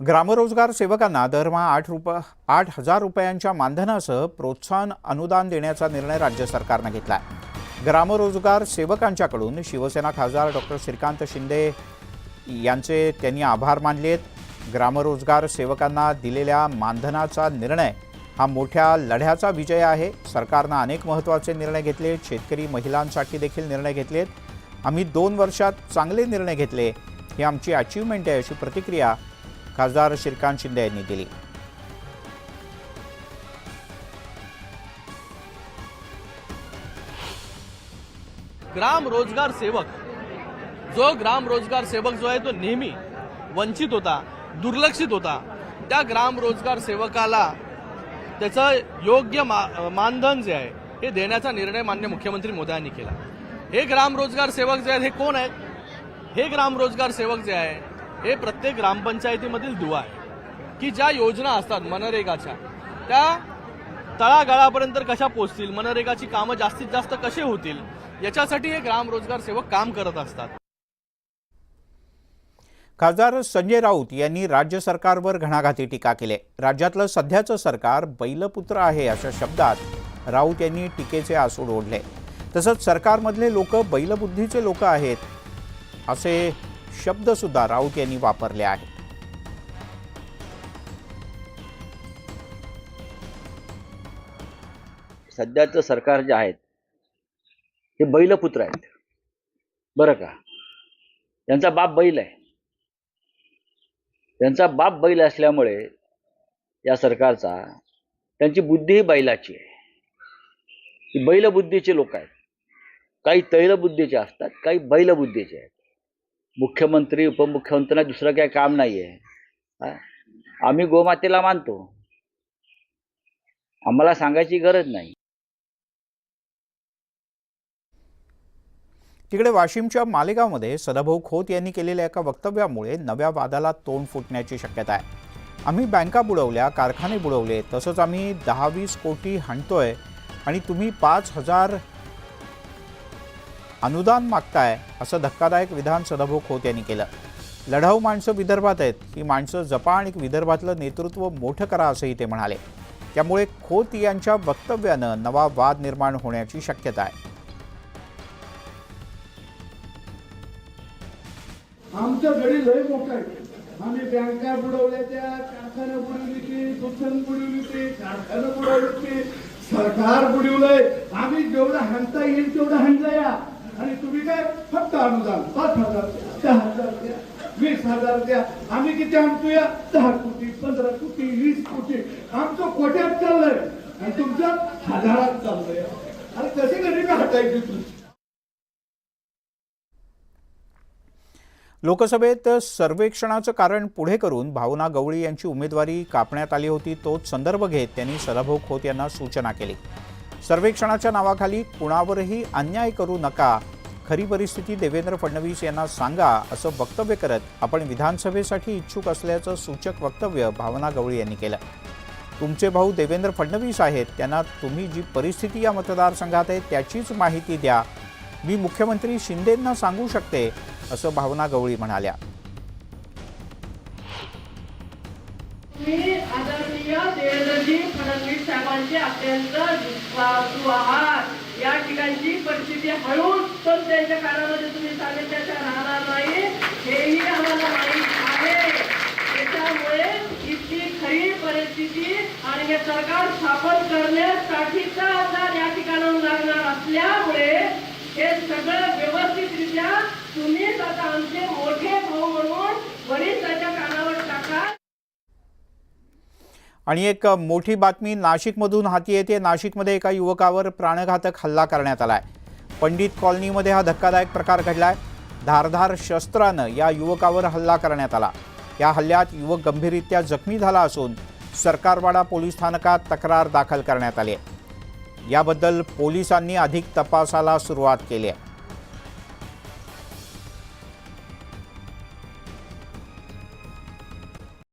ग्रामरोजगार सेवकांना दरमहा आठ रुप आठ हजार रुपयांच्या मानधनासह प्रोत्साहन अनुदान देण्याचा निर्णय राज्य सरकारनं घेतला आहे ग्रामरोजगार सेवकांच्याकडून शिवसेना खासदार डॉक्टर श्रीकांत शिंदे यांचे त्यांनी आभार मानलेत. ग्रामरोजगार सेवकांना दिलेल्या मानधनाचा निर्णय हा मोठ्या लढ्याचा विजय आहे. सरकारनं अनेक महत्त्वाचे निर्णय घेतले. शेतकरी महिलांसाठी देखील निर्णय घेतलेत. आम्ही दोन वर्षात चांगले निर्णय घेतले. ही आमची अचीवमेंट आहे अशी प्रतिक्रिया खासदार श्रीकांत शिंदे यांनी दिली ग्राम रोजगार सेवक. जो ग्राम रोजगार सेवक जो आहे तो नेहमी वंचित होता दुर्लक्षित होता. त्या ग्राम रोजगार सेवकाला त्याचं योग्य मा मानधन जे आहे हे देण्याचा निर्णय मान्य मुख्यमंत्री मोदयांनी केला. हे ग्राम रोजगार सेवक जे आहेत हे कोण आहेत? हे ग्राम रोजगार सेवक जे आहे हे प्रत्येक ग्रामपंचायतीमधील दुवा आहे. की ज्या योजना असतात मनरेगाच्या त्या तळागाळापर्यंत कशा पोहोचतील मनरेगाची कामं जास्तीत जास्त कसे होतील याच्यासाठी हे ग्राम रोजगार सेवक काम करत असतात. खासदार संजय राऊत यांनी राज्य सरकारवर घणाघाती टीका केली. राज्यातलं सध्याचं सरकार बैलपुत्र आहे अशा शब्दात राऊत यांनी टीकेचे आसूड ओढले. तसंच सरकारमधले लोक बैलबुद्धीचे लोक आहेत असे शब्दसुद्धा राऊत यांनी वापरले आहेत. सध्याचं सरकार जे आहेत ते बैलपुत्र आहेत. बरं का? त्यांचा बाप बैल आहे. त्यांचा बाप बैल असल्यामुळे या सरकारचा त्यांची बुद्धीही बैलाची आहे. ती बैलबुद्धीचे लोक आहेत. काही तैलबुद्धीचे असतात काही बैलबुद्धीचे आहेत. मुख्यमंत्री उपमुख्यमंत्र्यांना दुसरं काही काम नाही आहे आम्ही गोमातेला मानतो. आम्हाला सांगायची गरज नाही. तिकडे वाशिमच्या मालेगावमध्ये सदाभाऊ खोत यांनी केलेल्या एका वक्तव्यामुळे नव्या वादाला तोंड फुटण्याची शक्यता आहे. आम्ही बँका बुडवल्या कारखाने बुडवले तसंच आम्ही दहा वीस कोटी हाणतोय आणि तुम्ही पाच हजार अनुदान मागताय असं धक्कादायक विधान सदाभाऊ खोत यांनी केलं. लढाऊ माणसं विदर्भात आहेत. ही माणसं जपा आणि विदर्भातलं नेतृत्व मोठं करा असंही ते म्हणाले. त्यामुळे खोत यांच्या वक्तव्यानं नवा वाद निर्माण होण्याची शक्यता आहे. आमचं गडी लय मोठं आहे. आम्ही बँका बुडवल्या त्या कारखाने बुडवली ते दुकान बुडवली ते कारखाने बुडवले ते सरकार बुडवलंय. आम्ही जेवढं हाणता येईल तेवढं हाणलं या. आणि तुम्ही काय फक्त अनुदान पाच हजार द्या दहा हजार द्या वीस हजार द्या आम्ही किती आणतोया? दहा कोटी पंधरा कोटी वीस कोटी. आमचं कोट्यात चाललंय आणि तुमचं हजारात चाललंय. अरे कसे गरीबी हटायची तुमची. लोकसभेत सर्वेक्षणाचं कारण पुढे करून भावना गवळी यांची उमेदवारी कापण्यात आली होती. तोच संदर्भ घेत त्यांनी सदाभाऊ खोत यांना सूचना केली. सर्वेक्षणाच्या नावाखाली कुणावरही अन्याय करू नका. खरी परिस्थिती देवेंद्र फडणवीस यांना सांगा असं वक्तव्य करत आपण विधानसभेसाठी इच्छुक असल्याचं सूचक वक्तव्य भावना गवळी यांनी केलं. तुमचे भाऊ देवेंद्र फडणवीस आहेत त्यांना तुम्ही जी परिस्थिती या मतदारसंघात आहे त्याचीच माहिती द्या. मी मुख्यमंत्री शिंदेंना सांगू शकते असं भावना गवळी म्हणाल्या. मी आदरणीय देवेंद्रजी फडणवीस साहेबांचे अत्यंत विश्वासू आहात या ठिकाणची परिस्थिती हळूच पण त्यांच्या काळामध्ये तुम्ही सांगितल्याच्या राहणार नाही. हेही आम्हाला माहीत आहे. त्याच्यामुळे इतकी खरी परिस्थिती आणि हे सरकार स्थापन करण्यासाठीचा आधार या ठिकाणाहून लागणार असल्यामुळे हे सगळं व्यवस्थित तुम्हीच आता आमचे मोठे भाऊ म्हणून वरिष्ठाच्या कानावर टाका आणि एक मोठी बातमी नाशिकमधून हाती येते. नाशिकमध्ये एका युवकावर प्राणघातक हल्ला करण्यात आला आहे पंडित कॉलनीमध्ये हा धक्कादायक प्रकार घडला आहे धारधार शस्त्रानं या युवकावर हल्ला करण्यात आला. या हल्ल्यात युवक गंभीररित्या जखमी झाला असून सरकारवाडा पोलीस स्थानकात तक्रार दाखल करण्यात आली आहे. याबद्दल पोलिसांनी अधिक तपासाला सुरुवात केली आहे.